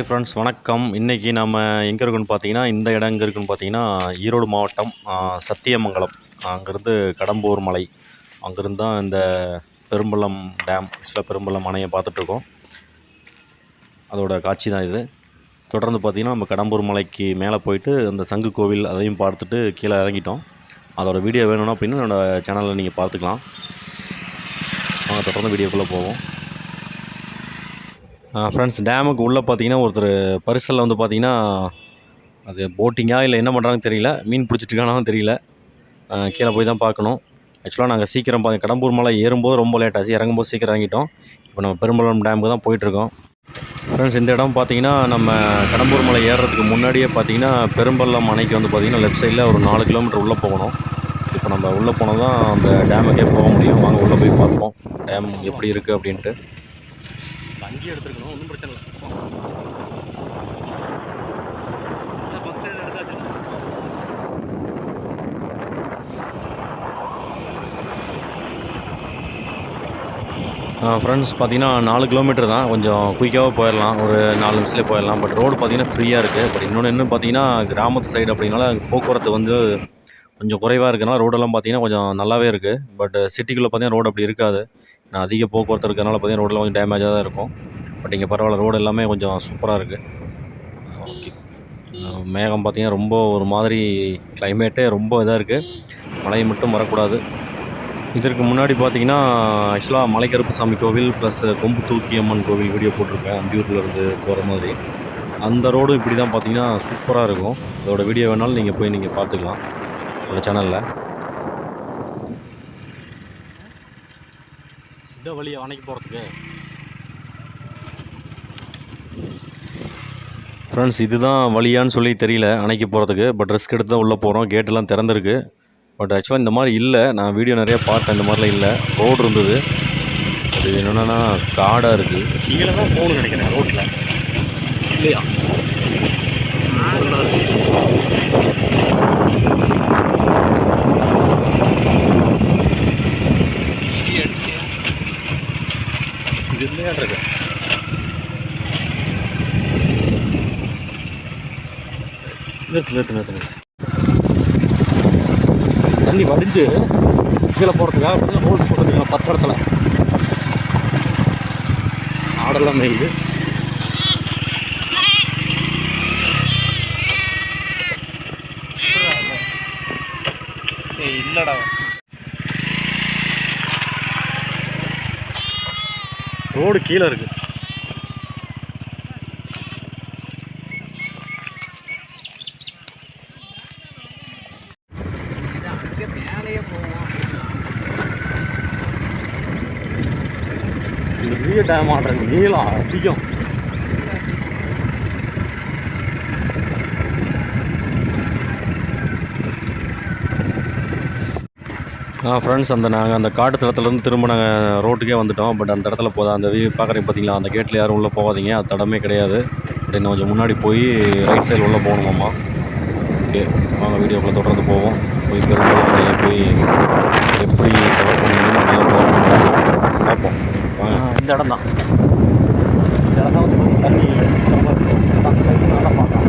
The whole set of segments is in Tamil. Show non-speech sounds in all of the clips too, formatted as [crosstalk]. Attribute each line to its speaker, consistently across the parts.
Speaker 1: ஹாய் ஃப்ரெண்ட்ஸ் வணக்கம். இன்றைக்கி நம்ம எங்கே இருக்குன்னு பார்த்தீங்கன்னா இந்த இடம் எங்கே இருக்குன்னு பார்த்தீங்கன்னா ஈரோடு மாவட்டம் சத்தியமங்கலம். அங்கேருந்து கடம்பூர் மலை. அங்கேருந்து தான் இந்த பெரும்பள்ளம் டேம் சில பெரும்பள்ளம் அணையை பார்த்துட்ருக்கோம். அதோட காட்சி தான் இது. தொடர்ந்து பார்த்திங்கன்னா நம்ம கடம்பூர் மலைக்கு மேலே போயிட்டு அந்த சங்கு கோவில் அதையும் பார்த்துட்டு கீழே இறங்கிட்டோம். அதோடய வீடியோ வேணும்னா அப்படின்னு என்னோடய சேனலில் நீங்கள் பார்த்துக்கலாம். நாங்கள் தொடர்ந்து வீடியோக்குள்ளே போவோம். ஃப்ரெண்ட்ஸ் டேமுக்கு உள்ளே பார்த்தீங்கன்னா ஒருத்தர் பரிசலில் வந்து பார்த்தீங்கன்னா அது போட்டிங்கா இல்லை என்ன பண்ணுறாங்கன்னு தெரியல. மீன் பிடிச்சிட்டு தெரியல. கீழே போய் தான் பார்க்கணும். ஆக்சுவலாக நாங்கள் சீக்கிரம் பார்த்து கடம்பூர் மலை ஏறும்போது ரொம்ப லேட் ஆச்சு. இறங்கும்போது சீக்கிரம் இறங்கிட்டோம். இப்போ நம்ம பெரும்பலம் டேமுக்கு தான் போயிட்டுருக்கோம் ஃப்ரெண்ட்ஸ் இந்த இடம் பார்த்தீங்கன்னா நம்ம கடம்பூர் மலை ஏறுறதுக்கு முன்னாடியே பார்த்தீங்கன்னா பெரும்பள்ளம் அணைக்கு வந்து பார்த்தீங்கன்னா லெஃப்ட் சைடில் ஒரு நாலு கிலோமீட்டர் உள்ளே போகணும். இப்போ நம்ம உள்ளே போனால் தான் அந்த டேமுக்கே போக முடியும். வாங்க உள்ளே போய் பார்ப்போம். டேம் எப்படி இருக்குது அப்படின்ட்டு. அங்கேயே எடுத்துருக்கணும் ஒன்றும் பிரச்சனை இல்லை. ஃபஸ்ட்டு ஃப்ரெண்ட்ஸ் பார்த்தீங்கன்னா நாலு கிலோமீட்டர் தான். கொஞ்சம் குயிக்காக போயிடலாம். ஒரு நாலு நிமிஷத்துலேயே போயிடலாம். பட் ரோடு பார்த்தீங்கன்னா ஃப்ரீயாக இருக்குது பட் இன்னொன்று என்ன பார்த்தீங்கன்னா கிராமத்து சைடு அப்படின்னால போக்குவரத்து வந்து கொஞ்சம் குறைவாக இருக்கனால ரோடெல்லாம் பார்த்தீங்கன்னா கொஞ்சம் நல்லாவே இருக்குது பட் சிட்டிக்குள்ளே பார்த்தீங்கன்னா ரோடு அப்படி இருக்காது. நான் அதிக போக்குவரத்து இருக்கிறனால பார்த்தீங்கன்னா ரோடெல்லாம் கொஞ்சம் டேமேஜாக தான் இருக்கும். பட் இங்கே பரவாயில்ல ரோடு எல்லாமே கொஞ்சம் சூப்பராக இருக்குது ஓகே மேகம் பார்த்தீங்கன்னா ரொம்ப ஒரு மாதிரி கிளைமேட்டே ரொம்ப இதாக இருக்குது மழை மட்டும் வரக்கூடாது. இதற்கு முன்னாடி பார்த்தீங்கன்னா ஆக்சுவலாக மலைக்கருப்புசாமி கோவில் ப்ளஸ் கொம்பு தூக்கி அம்மன் கோவில் வீடியோ போட்டிருப்பேன் அந்தியூரில் இருந்து போகிற மாதிரி. அந்த ரோடும் இப்படி தான் பார்த்தீங்கன்னா சூப்பராக இருக்கும். அதோட வீடியோ வேணாலும் நீங்கள் போய் நீங்கள் பார்த்துக்கலாம். என்னோட சேனலில் இந்த வழி அணைக்கு போகிறதுக்கு ஃப்ரெண்ட்ஸ் இதுதான் வழியான்னு சொல்லி தெரியல அணைக்கு போகிறதுக்கு பட் ரிஸ்க் எடுத்து தான் உள்ளே போகிறோம் கேட்டெல்லாம் திறந்துருக்கு. பட் ஆக்சுவலாக இந்த மாதிரி இல்லை. நான் வீடியோ நிறைய பார்த்தேன். இந்த மாதிரிலாம் இல்லை. ரோடு இருந்தது. அது என்னென்னா காடாக இருக்குது கீழே தான் போகணும் நினைக்கிறேன் ரோட்டில் இல்லையா? இது இருக்கு. நிறுத்து நிறுத்து நிறுத்து தண்ணி வடிஞ்சு கீழே போகிறதுக்காக பார்த்தீங்கன்னா ஹோல்ஸ் போட்டுருக்காங்க பத்து இடத்துல. ஆடெல்லாம் மேயுது
Speaker 2: இல்லைடா.
Speaker 1: ரோடு கீழே இருக்கு.
Speaker 2: அங்கே மேலேயே போவோம்
Speaker 1: இது பெரிய டேம் ஆடுறது நீளம் அதிகம். ஃப்ரெண்ட்ஸ் அந்த நாங்கள் அந்த காட்டு தளத்துலேருந்து திரும்ப நாங்கள் ரோட்டுக்கே வந்துட்டோம். பட் அந்த இடத்துல போதா அந்த வியூ பார்க்குறீங்க பார்த்தீங்களா அந்த கேட்டில் யாரும் உள்ளே போகாதீங்க. அது தடமே கிடையாது. பட் இன்னும் கொஞ்சம் முன்னாடி போய் ரைட் சைடு உள்ளே போகணுமாம்மா. ஓகே வாங்க வீடியோக்குள்ளே தொடர்ந்து போவோம். போய் பெரும்பாலும் போய் எப்படி கவர் நல்லா பார்ப்போம். வாங்க.
Speaker 2: இந்த இடம் தான். இந்த இடம் தான் வந்து தண்ணி ரொம்ப இருக்கும். அந்த சைடு நல்லா பார்க்கலாம்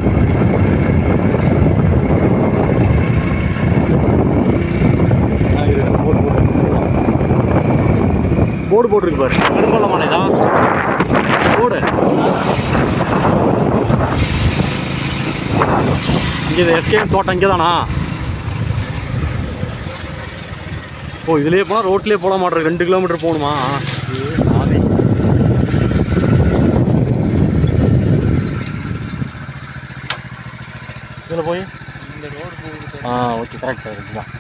Speaker 1: போர்டு போட்டிருக்கு பாரு. பெரும்பாலமான தான் போர்டு இங்கே எஸ்கேப் தோட்டம் இங்கே தானா ஓ இதுலேயே போனால் ரோட்லேயே போக மாட்டேன். ரெண்டு கிலோமீட்டர் போகணுமா? இதில் போய்?
Speaker 2: இந்த ரோடு
Speaker 1: ஆ ஓகே கரெக்ட் கரெக்ட்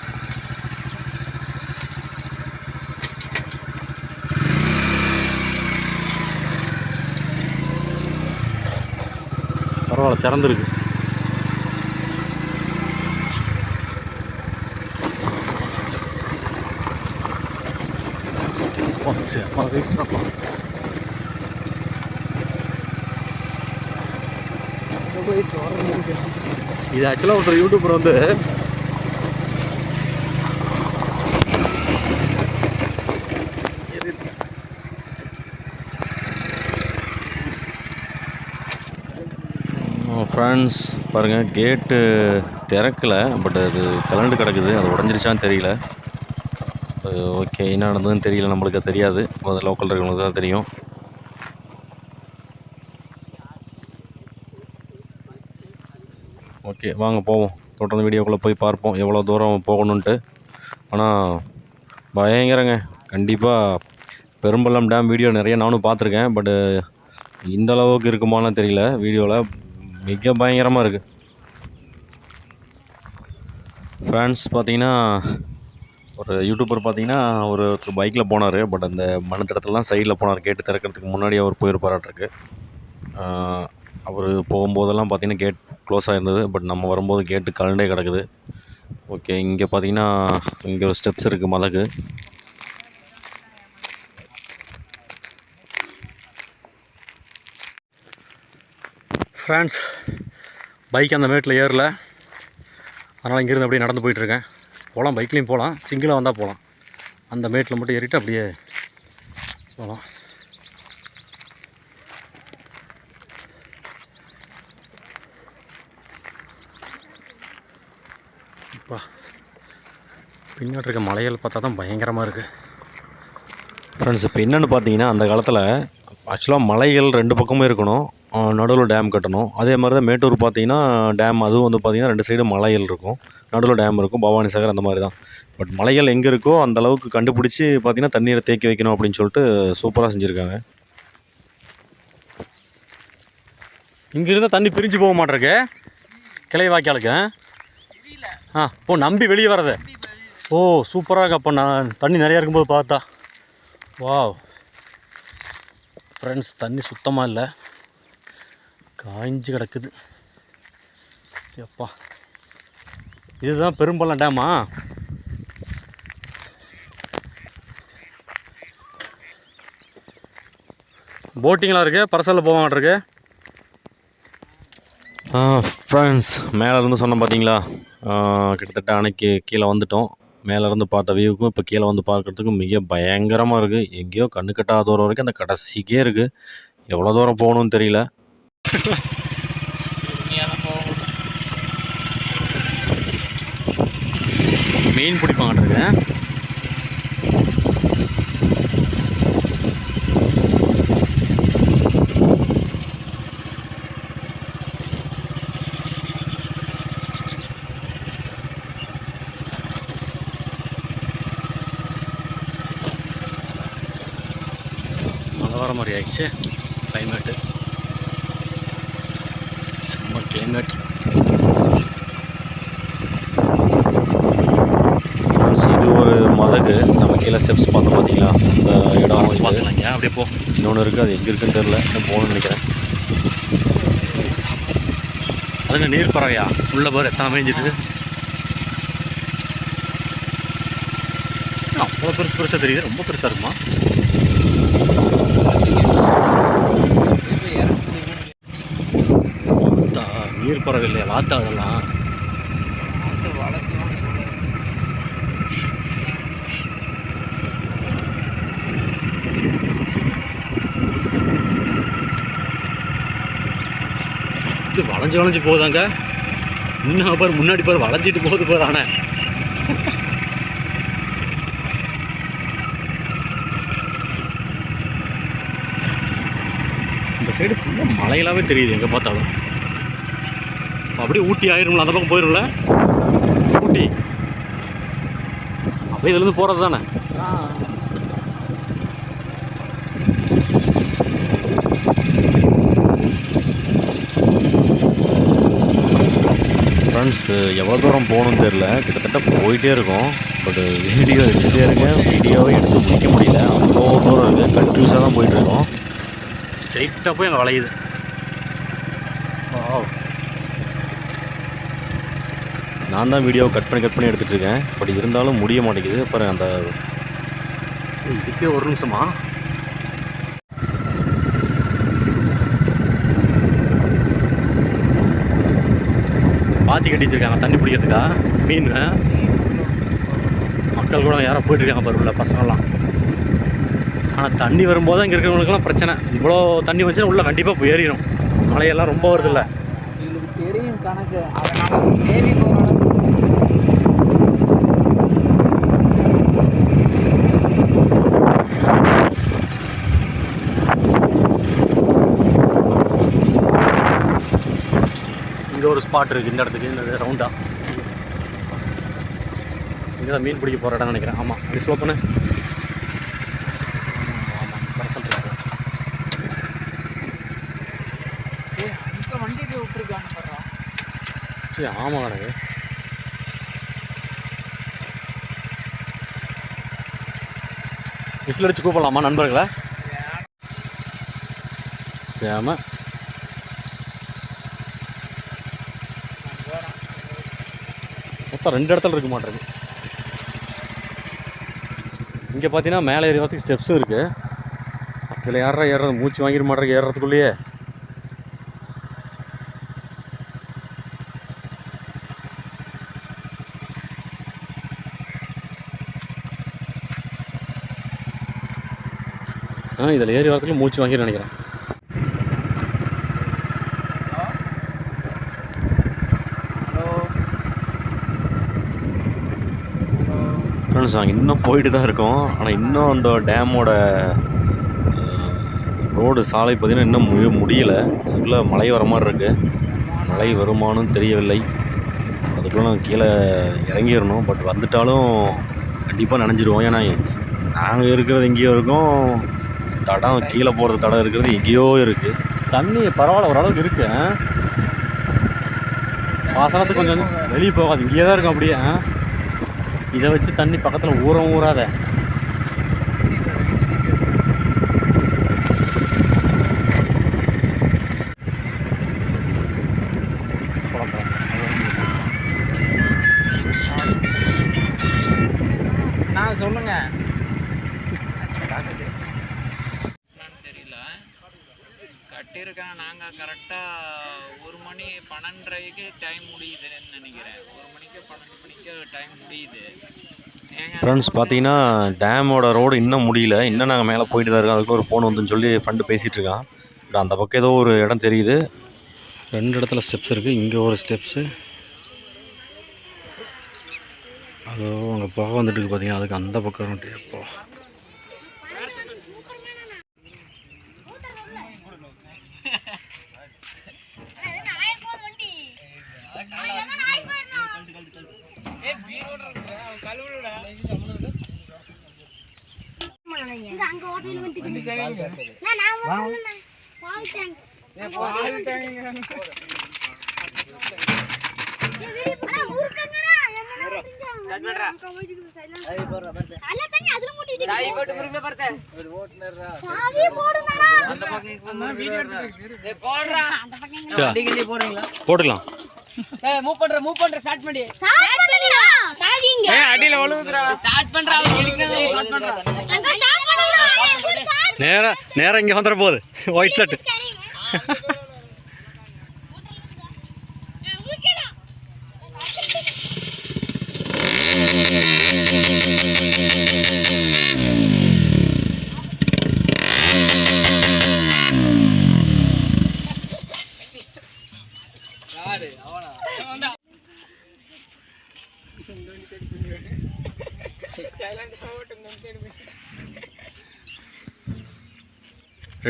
Speaker 1: பரவாயில்ல திறந்துருக்கு. இது ஆக்சுவலாக ஒருத்தர் யூடியூபர் வந்து ஃப்ரெண்ட்ஸ் பாருங்கள் கேட்டு திறக்கல பட் அது கலண்டு கிடக்குது. அது உடஞ்சிருச்சான்னு தெரியல. ஓகே என்ன நடந்ததுன்னு தெரியல நம்மளுக்கு அது தெரியாது. அது லோக்கல் இருக்கிறவங்களுக்கு தான் தெரியும். ஓகே வாங்க போவோம். தொடர்ந்து வீடியோக்குள்ளே போய் பார்ப்போம் எவ்வளோ தூரம் போகணுன்ட்டு ஆனால் பயங்கரங்க. கண்டிப்பாக பெரும்பள்ளம் டேம் வீடியோ நிறைய நானும் பார்த்துருக்கேன் பட்டு இந்த அளவுக்கு இருக்குமான்னு தெரியல வீடியோவில் மிக பயங்கரமாக இருக்குது ஃப்ரெண்ட்ஸ் பார்த்தீங்கன்னா ஒரு யூடியூபர் பார்த்தீங்கன்னா ஒரு பைக்கில் போனார். பட் அந்த மனத்திடத்துலலாம் சைடில் போனார். கேட்டு திறக்கிறதுக்கு முன்னாடி அவர் போயிருப்பாராட்டிருக்கு அவர் போகும்போதெல்லாம் பார்த்தீங்கன்னா கேட் க்ளோஸ் ஆகிருந்தது பட் நம்ம வரும்போது கேட்டு கலண்டே கிடக்குது. ஓகே இங்கே பார்த்தீங்கன்னா இங்கே ஒரு ஸ்டெப்ஸ் இருக்குது மலகு ஃப்ரெண்ட்ஸ் பைக் அந்த மேட்டில் ஏறல. அதனால் இங்கேருந்து அப்படியே நடந்து போயிட்டுருக்கேன். போகலாம் பைக்லேயும் போகலாம் சிங்கிளாக வந்தால் போகலாம் அந்த மேட்டில் மட்டும் ஏறிட்டு அப்படியே போகலாம் அப்பா பின்னாடி இருக்க மலைகள் பார்த்தா தான் பயங்கரமாக இருக்குது ஃப்ரெண்ட்ஸ் இப்போ என்னென்னு பார்த்தீங்கன்னா அந்த காலத்தில் ஆக்சுவலாக மலைகள் ரெண்டு பக்கமும் இருக்கணும். நடுவில் டேம் கட்டணும். அதே மாதிரி தான் மேட்டூர் பார்த்தீங்கன்னா டேம் அதுவும் வந்து பார்த்தீங்கன்னா ரெண்டு சைடு மலைகள் இருக்கும். நடுவில் டேம் இருக்கும். பவானி சாகர் அந்த மாதிரி தான் பட் மலைகள் எங்கே இருக்கோ அந்த அளவுக்கு கண்டுபிடிச்சி பார்த்தீங்கன்னா தண்ணீரை தேக்கி வைக்கணும் அப்படின்னு சொல்லிட்டு சூப்பராக செஞ்சுருக்காங்க. இங்கே இருந்தால் தண்ணி பிரிஞ்சு போக மாட்டிருக்கு. கிளை வாய்க்காலுக்கு ஆ? ஓ நம்பி வெளியே வர்றது. ஓ சூப்பராக இருக்கு அப்போ நான் தண்ணி நிறையா இருக்கும்போது பார்த்தா. வாவ் ஃப்ரெண்ட்ஸ் தண்ணி சுத்தமாக இல்லை. காய்ஞ்சு கிடக்குது. எப்பா. இதுதான் பெரும்பள்ளம் டேமா? போட்டிங்களாக இருக்குது பரசலில் போக ஃப்ரெண்ட்ஸ் மேலேருந்து சொன்னோம் பார்த்தீங்களா கிட்டத்தட்ட அன்னைக்கு கீழே வந்துட்டோம். மேலேருந்து பார்த்த வியூவுக்கும் இப்போ கீழே வந்து பார்க்குறதுக்கும் மிக பயங்கரமாக இருக்குது எங்கேயோ கண்ணு கட்டாத தூரம் வரைக்கும் அந்த கடைசிக்கே இருக்குது எவ்வளோ தூரம் போகணும்னு தெரியல. [laughs] மீன் பிடிப்பாங்க மழை வர மாதிரி ஆயிடுச்சு. கிளைமேட்டு செம்ம கிளைமேட் இது ஒரு மதகு நம்ம கீழே ஸ்டெப்ஸ் பார்த்தோம் பார்த்தீங்களா? இந்த இடம் பார்த்துலாங்க அப்படியே போ. இன்னொன்று இருக்குது அது எங்கே இருக்குன்னு தெரில இன்னும் போகணும்னு நினைக்கிறேன். அதுங்க நீர் பறவையா? உள்ள பாரு எத்தனை மேய்ஞ்சிட்டு அவ்வளோ பெருசு பெருசாக தெரியுது? ரொம்ப பெருசாக இருக்குமா? நீர் பறவை இல்லையா? வாத்தா அதெல்லாம் இது வளைஞ்சு வளைஞ்சு போகுதாங்க. இன்னும் பாரு முன்னாடி பாரு வளைஞ்சிட்டு போகுது பாரு ஆனால் இந்த சைடு ஃபுல்லாக மலைகளாகவே தெரியுது எங்கே பார்த்தாலும். அப்படியே ஊட்டி ஆயிரும்ல அந்த பக்கம் போயிரும்ல? ஊட்டி. அப்படியே இதுலேருந்து போகிறது தானே? ஃப்ரெண்ட்ஸ் எவ்வளோ தூரம் போகணும்னு தெரில கிட்டத்தட்ட போயிட்டே இருக்கோம். பட் வீடியோ எடுத்துகிட்டே இருக்கேன் வீடியோவே எடுத்து முடிக்க முடியல. அவ்வளோ தூரம் இருக்குது கன்ஃபியூஸாக தான் போயிட்டுருக்கோம் ஸ்ட்ரைட்டாக போய் அங்கே வளையுது. நான் தான் வீடியோவை கட் பண்ணி கட் பண்ணி எடுத்துகிட்டு இருக்கேன். பட் இருந்தாலும் முடிய மாட்டேங்குது. பாருங்க அந்த இதுக்கே ஒரு நிமிஷமா? கட்டி வச்சுருக்காங்க தண்ணி பிடிக்கிறதுக்கா? மீன் மக்கள் கூட யாரோ போயிட்டுருக்காங்க இருக்காங்க பசங்கள்லாம். ஆனால் தண்ணி வரும்போது இங்கே இருக்கிறவங்களுக்குலாம் பிரச்சனை. இவ்வளோ தண்ணி வந்துச்சுன்னா உள்ளே கண்டிப்பாக போய் ஏறிடும் மழையெல்லாம் ரொம்ப வருதுல்ல.
Speaker 3: கணக்கு அதனால தேவி போகிற
Speaker 1: இங்கே ஒரு ஸ்பாட் இருக்குது இந்த இடத்துக்கு இந்த ரவுண்டாக இங்கே தான் மீன் பிடிக்க போகிற இடம் நினைக்கிறேன். ஆமாம் அப்படி ஸ்லோ பண்ணு. ஆமாம் பர்சன்ட் சரி ஆமாம் எனக்கு விசில் அடிச்சு கூப்பிடலாமா நண்பர்களை? செம. மொத்தம் ரெண்டு இடத்துல இருக்க மாட்டேங்குது. இங்கே பார்த்தீங்கன்னா மேலே ஏறி வரத்துக்கு ஸ்டெப்ஸும் இருக்குது இதில் யாரா ஏறுறது? மூச்சு வாங்கிட மாட்டேங்க ஏறுறதுக்குள்ளேயே. ஆ இதில் ஏறி வரத்துக்கு மூச்சு வாங்கிட நினைக்கிறேன். ஃப்ரெண்ட்ஸ் நாங்கள் இன்னும் போயிட்டு தான் இருக்கோம். ஆனால் இன்னும் அந்த டேமோட ரோடு சாலை பார்த்திங்கன்னா இன்னும் முடி முடியல. அதுக்குள்ளே மழை வர மாதிரி இருக்குது மழை வருமானம் தெரியவில்லை. அதுக்குள்ளே நாங்கள் கீழே இறங்கிடணும். பட் வந்துட்டாலும் கண்டிப்பாக நனைஞ்சிருவோம். ஏன்னா நாங்கள் இருக்கிறது எங்கேயோ இருக்கோம். தடம் கீழே போகிறது தடம் இருக்கிறது எங்கேயோ இருக்குது தண்ணி பரவாயில்ல ஓரளவுக்கு இருக்கு. பாசனத்துக்கு கொஞ்சம் வெளியே போகாது. இங்கேயே தான் இருக்கும் அப்படியே. இதை வச்சு தண்ணி பக்கத்தில் ஊறம் ஊறாத.
Speaker 3: நான் சொல்லுங்க. தெரியல கட்டியிருக்கேன் நாங்கள் கரெக்டாக ஒரு மணி பன்னெண்டரைக்கு டைம் முடியுதுன்னு நினைக்கிறேன்.
Speaker 1: ஃப்ரெண்ட்ஸ் பார்த்தீங்கன்னா டேமோட ரோடு இன்னும் முடியல. இன்னும் நாங்கள் மேலே போயிட்டு தான் இருக்கோம். அதுக்கு ஒரு ஃபோன் வந்துன்னு சொல்லி ஃப்ரெண்டு பேசிகிட்டு இருக்கான். பட் அந்த பக்கம் ஏதோ ஒரு இடம் தெரியுது. ரெண்டு இடத்துல ஸ்டெப்ஸ் இருக்குது இங்கே ஒரு ஸ்டெப்ஸு அதோ அங்கே புகை வந்துட்டு இருக்கு பார்த்தீங்கன்னா அதுக்கு அந்த பக்கம் எப்போ
Speaker 4: இங்க அங்க ஹோட்டல் வந்துட்டு நான் நான் வரேன் பால் டேங்க் அண்ணா முறுக்கங்கடா என்னடா அல்ல தண்ணி அதுல மூட்டிட்டு
Speaker 3: சாவி போட்டு முருங்க பார்த்தே
Speaker 4: சாவி போடுங்கடா
Speaker 3: அந்த பக்கம் வீடியோ எடுத்து போடுறா
Speaker 4: அந்த பக்கம்
Speaker 1: சரி
Speaker 3: வண்டி கிண்டி போடுறீங்களா
Speaker 1: போட்டுக்கலாம்.
Speaker 3: ஏய் மூவ் பண்ற மூவ் பண்ற ஸ்டார்ட் பண்ணி
Speaker 4: சாவி பண்ணுங்கடா சாவி இங்க
Speaker 3: அடியில ஒழுகுதுடா ஸ்டார்ட் பண்றா கிளிக்கிறது ஸ்டார்ட் பண்றா
Speaker 4: அங்க ஸ்டாப் பண்ணுங்கடா
Speaker 1: நேராக நேராக இங்கே வந்துட போகுது. ஒயிட் ஷர்ட் [laughs]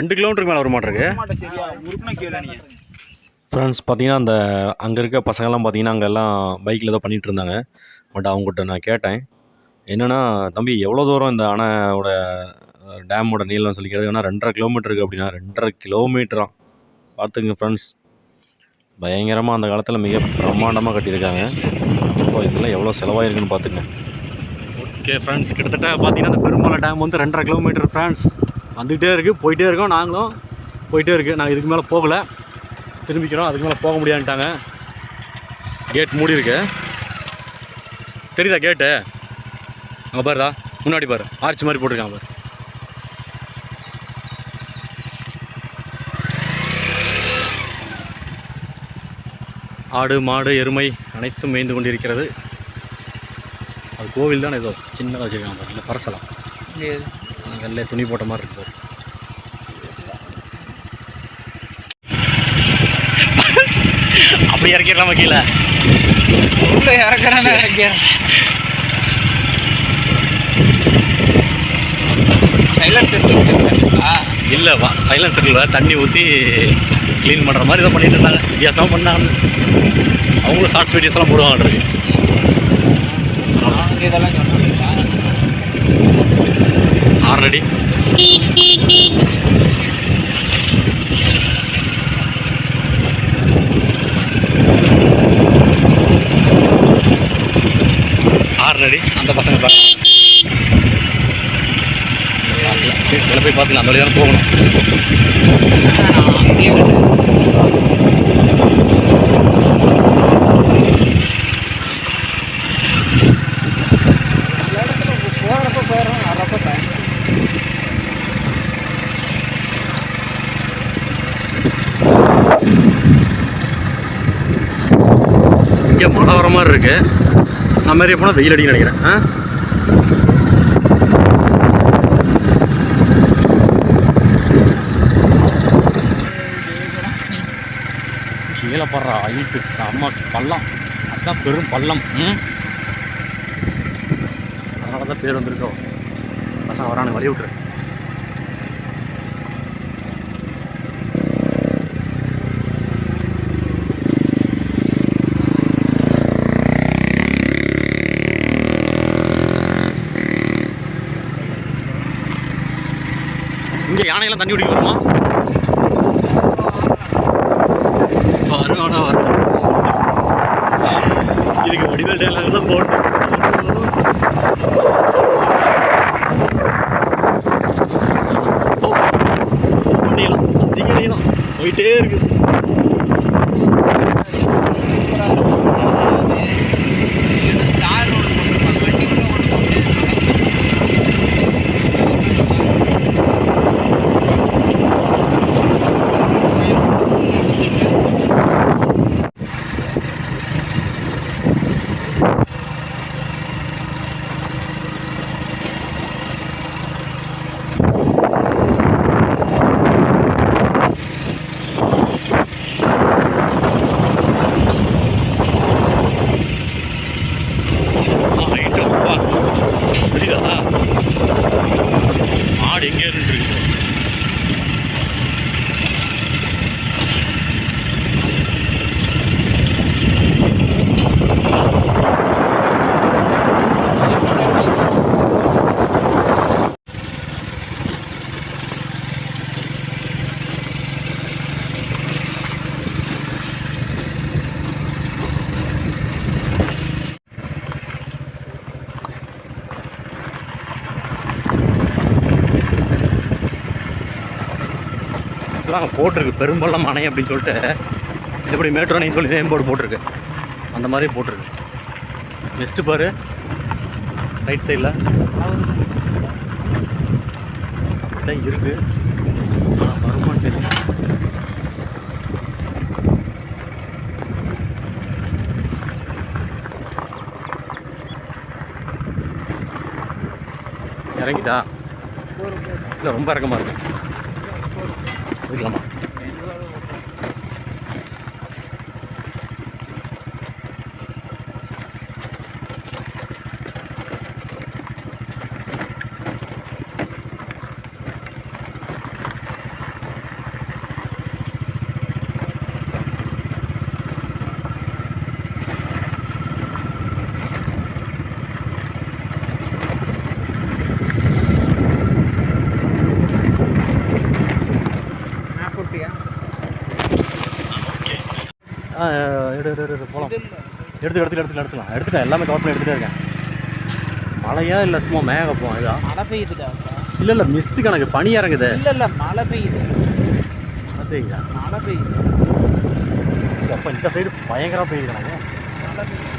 Speaker 1: ரெண்டு கிலோமீட்டருக்கு மேலே வர மாட்டிருக்கு. ஃப்ரெண்ட்ஸ் பார்த்தீங்கன்னா அந்த அங்கே இருக்க பசங்கள்லாம் பார்த்தீங்கன்னா அங்கே எல்லாம் பைக்கில் ஏதோ பண்ணிகிட்டு இருந்தாங்க. பட் அவங்ககிட்ட நான் கேட்டேன். என்னென்னா தம்பி எவ்வளோ தூரம் இந்த அணையோட டேமோட நீளம் சொல்லி கேட்டதுன்னா ரெண்டரை கிலோமீட்டர் இருக்குது அப்படின்னா ரெண்டரை கிலோமீட்டரா பார்த்துங்க ஃப்ரெண்ட்ஸ் பயங்கரமாக அந்த காலத்தில் மிக பிரம்மாண்டமாக கட்டியிருக்காங்க. இப்போ இதெல்லாம் எவ்வளோ செலவாயிருக்குன்னு பார்த்துங்க ஓகே ஃப்ரெண்ட்ஸ் கிட்டத்தட்ட பார்த்தீங்கன்னா அந்த பெருமலை டேம் வந்து ரெண்டரை கிலோமீட்டர் ஃப்ரெண்ட்ஸ் வந்துகிட்டே இருக்குது போயிட்டே இருக்கோம். நாங்களும் போயிட்டே இருக்குது நாங்கள் இதுக்கு மேலே போகலை. திரும்பிக்கிறோம். அதுக்கு மேலே போக முடியாதுட்டாங்க கேட் மூடி இருக்கு. தெரியுதா கேட்டு அங்கே பாருதா முன்னாடி பாரு. ஆர்ச் மாதிரி போட்டிருக்காங்க பாரு. ஆடு மாடு எருமை அனைத்தும் மேய்ந்து கொண்டிருக்கிறது. அது கோவில் தான் ஏதோ. சின்னதாக வச்சுருக்காங்க பாரு. இல்லை பரசலாம் வெள்ளை துணி போட்ட மாதிரி இருக்கு. பாரு அப்படி இறக்கிடலாமா கீழே.
Speaker 3: உள்ள இறக்குறானே இறக்கிறேன்
Speaker 1: இல்லை வா சைலன்சரில் தண்ணி ஊற்றி க்ளீன் பண்ணுற மாதிரி தான் பண்ணிட்டு இருந்தாங்க. வித்தியாசமாக பண்ணாங்க. அவங்களும் ஷார்ட்ஸ் வீடியோஸ்லாம் போடுவாங்க
Speaker 3: இதெல்லாம்
Speaker 1: ஆல்ரெடி ஆறுனடி அந்த பசங்க பார்க்கலாம். சரி உள்ள போய் பார்த்துக்கலாம். அந்த வழியாக தான் போகணும்
Speaker 3: போகிறப்ப போயிடும் வரப்ப டைம்
Speaker 1: இங்கே மழை வர மாதிரி இருக்குது நம்ம மாதிரி போனால் வெயில் அடின்னு நினைக்கிறேன். ஆ? கீழே படுற செம்ம பள்ளம். அதுதான் பெரும் பள்ளம். ம்? அதனால தான் பேர் வந்திருக்கோம். பசங்க வரானு வழி விட்டுரு. இங்கே தண்ணி குடிக்க வருமா? வரும் ஆனால் வரும் இதுக்கு வடிவேல் டேலாக் தான் போட்டோம் ஓ, வண்டியெல்லாம் அதிக நீளம் போயிட்டே இருக்கு
Speaker 3: தார் ரோடு போட்டுருப்பாங்க வண்டி கூட ஓட்ட முடியாது
Speaker 1: ஹைட்டு அப்பா புரியுதா மாடு எங்கே இருக்கு ஆக்சுவலாக அங்கே போட்டிருக்கு. பெரும்பள்ளம் அணை அப்படின்னு சொல்லிட்டு எப்படி மேட்ரோ அணைன்னு சொல்லி நேம் போர்டு போட்டிருக்கு. அந்த மாதிரி போட்டிருக்கு. நெக்ஸ்ட்டு பாரு. ரைட் சைடில் அப்படித்தான் இருக்குது ஆனா வருமானம் தெரியல. இறங்கிட்டா? இல்லை ரொம்ப இறக்கமாக இருக்கு போய்க்கலாமா
Speaker 3: நான்
Speaker 1: எடுத்து எடுத்து எடுத்து எடுத்துக்கலாம் எடுத்துட்டேன். எல்லாமே பண்ணி எடுத்துகிட்டே இருக்கேன். மழையா இல்லை சும்மா மேகப்போம் இதா?
Speaker 3: மழை பெய்யுதுடா.
Speaker 1: இல்லை இல்லை மிஸ்ட் கணக்கு. பனி இறங்குது.
Speaker 3: இல்ல இல்ல மழை பெய்யுது.
Speaker 1: பார்த்தீங்களா
Speaker 3: மழை பெய்யுது.
Speaker 1: அப்போ இந்த சைடு பயங்கரமாக பெய்யுது கணக்கு.
Speaker 3: மழை பெய்யுது.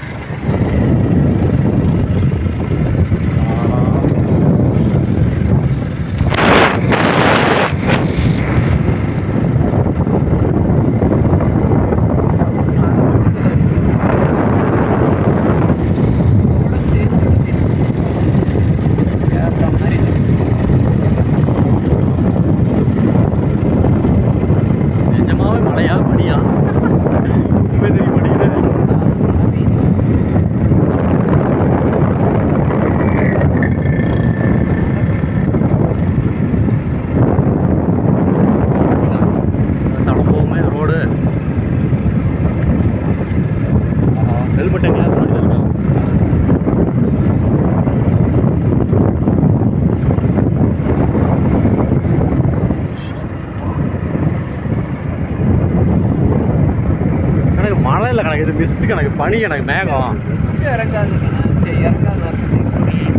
Speaker 2: மிஸ்ட் கணக்கு பனி எனக்கு மேகம்.
Speaker 3: இங்கே இறங்காது இங்கே இறங்காத வசதி மெயின்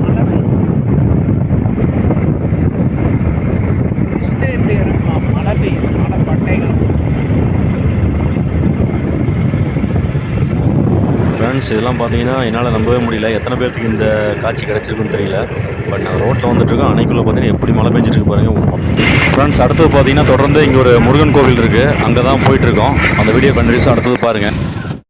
Speaker 3: மழை பெய்யுது மிஸ்ட்டு எப்படி இறங்கலாம் மழை பெய்யுது மழை பட்டைகள்
Speaker 1: ஃப்ரெண்ட்ஸ் இதெல்லாம் பார்த்தீங்கன்னா என்னால் நம்பவே முடியல. எத்தனை பேர்த்துக்கு இந்த காட்சி கிடச்சிருக்குன்னு தெரியல. பட் நாங்கள் ரோட்டில் வந்துட்டுருக்கோம் அணைக்குள்ளே பார்த்தீங்கன்னா எப்படி மழை பெஞ்சிட்டு இருக்கு பாருங்க. ஃப்ரெண்ட்ஸ் அடுத்தது பார்த்தீங்கன்னா தொடர்ந்து இங்கே ஒரு முருகன் கோவில் இருக்குது அங்கே தான் போயிட்டுருக்கோம். அந்த வீடியோ கண்டிப்பாக அடுத்தது பாருங்கள்